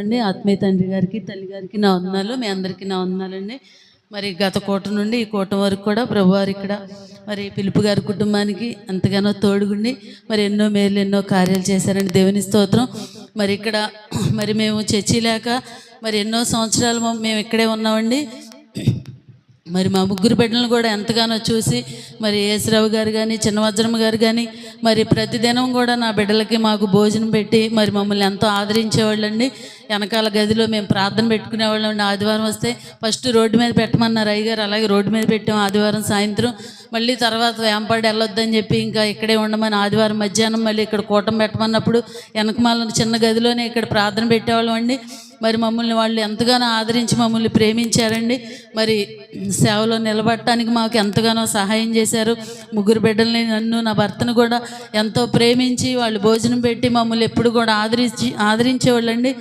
అండి ఆత్మీయ తండ్రి గారికి తల్లి గారికి నా వందనాలు. మీ అందరికీ నా వందనాలండి. మరి గత కోట నుండి ఈ కోట వరకు కూడా ప్రభువారు ఇక్కడ మరి పిలుపు గారి కుటుంబానికి ఎంతగానో తోడుగుండి మరి ఎన్నో మేలు ఎన్నో కార్యాలు చేశారండి. దేవుని స్తోత్రం. మరి ఇక్కడ మరి మేము చర్చి లేక మరి ఎన్నో సంవత్సరాలు మేము ఇక్కడే ఉన్నామండి. మరి మా ముగ్గురు బిడ్డలను కూడా ఎంతగానో చూసి మరి యేసరావు గారు కానీ చిన్నవజ్రమ్మ గారు కానీ మరి ప్రతిదినం కూడా నా బిడ్డలకి మాకు భోజనం పెట్టి మరి మమ్మల్ని ఎంతో ఆదరించేవాళ్ళండి. వెనకాల గదిలో మేము ప్రార్థన పెట్టుకునేవాళ్ళం. ఆదివారం వస్తే ఫస్ట్ రోడ్డు మీద పెట్టమన్నారు అయ్యగారు అలాగే రోడ్డు మీద పెట్టాం ఆదివారం సాయంత్రం. మళ్ళీ తర్వాత వేంపాడు వెళ్ళొద్దని చెప్పి ఇంకా ఇక్కడే ఉండమని ఆదివారం మధ్యాహ్నం మళ్ళీ ఇక్కడ కూటం పెట్టమన్నప్పుడు వెనకమాలను చిన్న గదిలోనే ఇక్కడ ప్రార్థన పెట్టేవాళ్ళం అండి. మరి మమ్మల్ని వాళ్ళు ఎంతగానో ఆదరించి మమ్మల్ని ప్రేమించారండి. మరి సేవలో నిలబడటానికి మాకు ఎంతగానో సహాయం చేశారు. ముగ్గురు బిడ్డల్ని నన్ను నా భర్తను కూడా ఎంతో ప్రేమించి వాళ్ళు భోజనం పెట్టి మమ్మల్ని ఎప్పుడు కూడా ఆదరించి ఆదరించేవాళ్ళండి.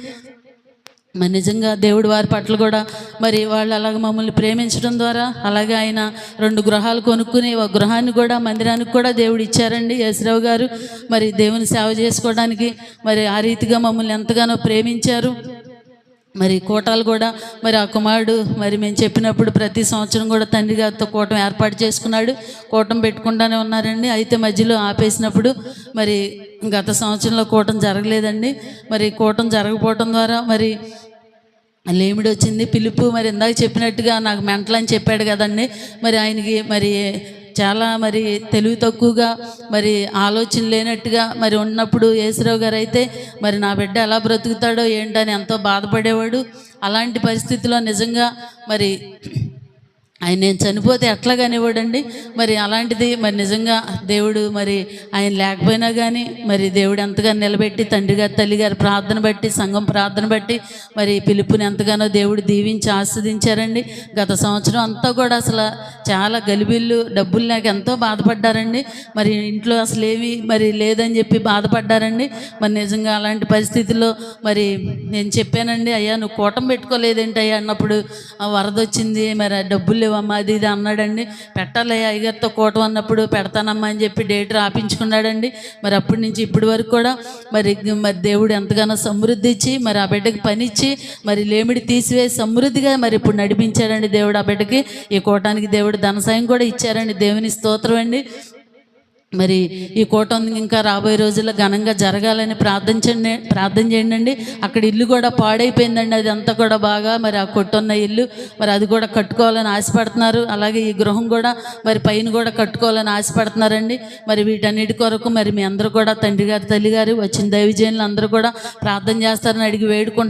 మరి నిజంగా దేవుడు వారి పట్ల కూడా మరి వాళ్ళు అలాగ మమ్మల్ని ప్రేమించడం ద్వారా అలాగే ఆయన రెండు గృహాలు కొనుక్కుని ఒక గృహాన్ని కూడా మందిరానికి కూడా దేవుడు ఇచ్చారండి యశ్రావు గారు. మరి దేవుని సేవ చేసుకోవడానికి మరి ఆ రీతిగా మమ్మల్ని ఎంతగానో ప్రేమించారు. మరి కోటాలు కూడా మరి ఆ కుమారుడు మరి మేము చెప్పినప్పుడు ప్రతి సంవత్సరం కూడా తండ్రి గారితో కూటం ఏర్పాటు చేసుకున్నాడు. కూటం పెట్టుకుంటానే ఉన్నారండి. అయితే మధ్యలో ఆపేసినప్పుడు మరి గత సంవత్సరంలో కూటం జరగలేదండి. మరి కూటం జరగపోవటం ద్వారా మరి లేమిడి వచ్చింది. పిలుపు మరి ఇందాక చెప్పినట్టుగా నాకు మెంటలని చెప్పాడు కదండి. మరి ఆయనకి మరి చాలా మరి తెలివి తక్కువగా మరి ఆలోచన లేనట్టుగా మరి ఉన్నప్పుడు యేసురావు గారు అయితే మరి నా బిడ్డ ఎలా బ్రతుకుతాడో ఏంటని ఎంతో బాధపడేవాడు. అలాంటి పరిస్థితిలో నిజంగా మరి ఆయన నేను చనిపోతే ఎట్లా కానివ్వడండి? మరి అలాంటిది మరి నిజంగా దేవుడు మరి ఆయన లేకపోయినా కానీ మరి దేవుడు ఎంతగానో నిలబెట్టి తండ్రి గారి తల్లి గారి ప్రార్థన బట్టి సంఘం ప్రార్థన బట్టి మరి పిలుపుని ఎంతగానో దేవుడు దీవించి ఆస్వాదించారండి. గత సంవత్సరం అంతా కూడా అసలు చాలా గలిబిల్లు డబ్బులు లేక ఎంతో బాధపడ్డారండి. మరి ఇంట్లో అసలు ఏమి మరి లేదని చెప్పి బాధపడ్డారండి. మరి నిజంగా అలాంటి పరిస్థితుల్లో మరి నేను చెప్పానండి అయ్యా నువ్వు కూటం పెట్టుకోలేదేంటి అయ్యా? అన్నప్పుడు "ఆ, వరద వచ్చింది మరి ఆ డబ్బులు లేవమ్మా అది ఇది అన్నాడండి. పెట్టాలి అయ్యగారితో కూటం అన్నప్పుడు పెడతానమ్మా అని చెప్పి డేట్ రాపించుకున్నాడండి. మరి అప్పటి నుంచి ఇప్పటి వరకు కూడా మరి మరి దేవుడు ఎంతగానో సమృద్ధి ఇచ్చి మరి ఆ బిడ్డకి పని ఇచ్చి మరి లేమిడి తీసివేసి సమృద్ధిగా మరి ఇప్పుడు నడిపించాడండి దేవుడు ఆ బిడ్డకి. ఈ కూటానికి దేవుడు ధనసాయం కూడా ఇచ్చారండి. దేవుని స్తోత్రం అండి. మరి ఈ కూటమి ఇంకా రాబోయే రోజుల్లో ఘనంగా జరగాలని ప్రార్థించండి ప్రార్థన చేయండి అండి అక్కడ ఇల్లు కూడా పాడైపోయిందండి. అది అంతా కూడా బాగా మరి ఆ కొట్టున్న ఇల్లు మరి అది కూడా కట్టుకోవాలని ఆశపడుతున్నారు. అలాగే ఈ గృహం కూడా మరి పైన కూడా కట్టుకోవాలని ఆశపడుతున్నారండి. మరి వీటన్నిటి కొరకు మరి మీ అందరూ కూడా తండ్రి గారు తల్లి గారు వచ్చిన దైవజనులు అందరూ కూడా ప్రార్థన చేస్తారని అడిగి వేడుకుంటారు